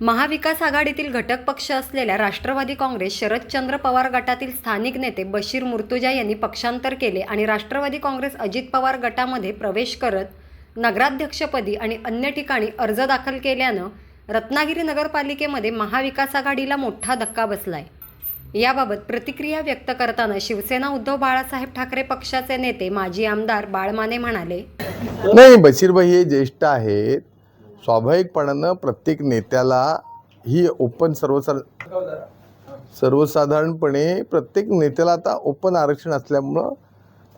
महाविकास आघाडीतील घटक पक्ष असलेल्या राष्ट्रवादी काँग्रेस शरदचंद्र पवार गटातील स्थानिक नेते बशीर मुर्तुजा यांनी पक्षांतर केले आणि राष्ट्रवादी काँग्रेस अजित पवार गटामध्ये प्रवेश करत नगराध्यक्षपदी आणि अन्य ठिकाणी अर्ज दाखल केल्यानं रत्नागिरी नगरपालिकेमध्ये महाविकास आघाडीला मोठा धक्का बसलाय. याबाबत प्रतिक्रिया व्यक्त करताना शिवसेना उद्धव बाळासाहेब ठाकरे पक्षाचे नेते माजी आमदार बाळमाने म्हणाले नाही बशीरभाई हे ज्येष्ठ आहेत. स्वाभाविकपणानं प्रत्येक नेत्याला ही ओपन सर्वसाधारण सर्वसाधारणपणे प्रत्येक नेत्याला आता ओपन आरक्षण असल्यामुळं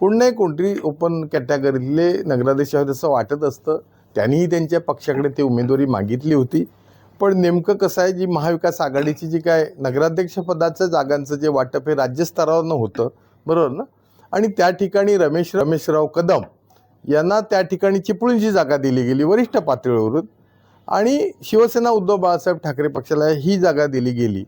कोण नाही कोणतरी ओपन कॅटेगरीतले नगराध्यक्ष आहेत असं वाटत असतं. त्यांनीही त्यांच्या पक्षाकडे ती उमेदवारी मागितली होती. पण नेमकं कसं आहे जी महाविकास आघाडीची जी काय नगराध्यक्षपदाच्या जागांचं जे वाटप हे राज्यस्तरावरनं होतं बरोबर ना? आणि त्या ठिकाणी रमेश रमेशराव कदम यांना त्या ठिकाणी चिपळूणची जागा दिली गेली वरिष्ठ पातळीवरून. आणि शिवसेना उद्धव बाळासाहेब ठाकरे पक्षाला ही जागा दिली गेली.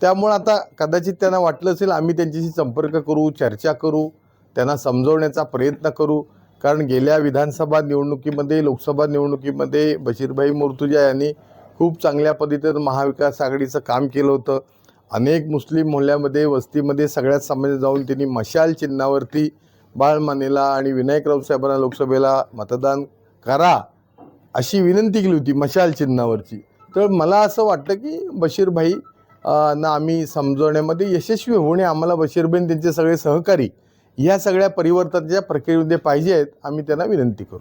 त्यामुळं आता कदाचित त्यांना वाटलं असेल आम्ही त्यांच्याशी संपर्क करू चर्चा करू त्यांना समजवण्याचा प्रयत्न करू. कारण गेल्या विधानसभा निवडणुकीमध्ये लोकसभा निवडणुकीमध्ये बशीरभाई मुर्तुजा यांनी खूप चांगल्या पद्धतीनं महाविकास आघाडीचं काम केलं होतं. अनेक मुस्लिम मोहल्ल्यामध्ये वस्तीमध्ये सगळ्यात समाजात जाऊन त्यांनी मशाल चिन्हावरती बाळमानेला आणि विनायकराव साहेबांना लोकसभेला मतदान करा अशी विनंती केली होती मशाल चिन्हावरची. तर मला असं वाटतं की बशीरभाई ना आम्ही समजवण्यामध्ये यशस्वी होणे आम्हाला बशीरबेन त्यांचे सगळे सहकारी ह्या सगळ्या परिवर्तनाच्या प्रक्रियेमध्ये पाहिजे आहेत आम्ही त्यांना विनंती करू.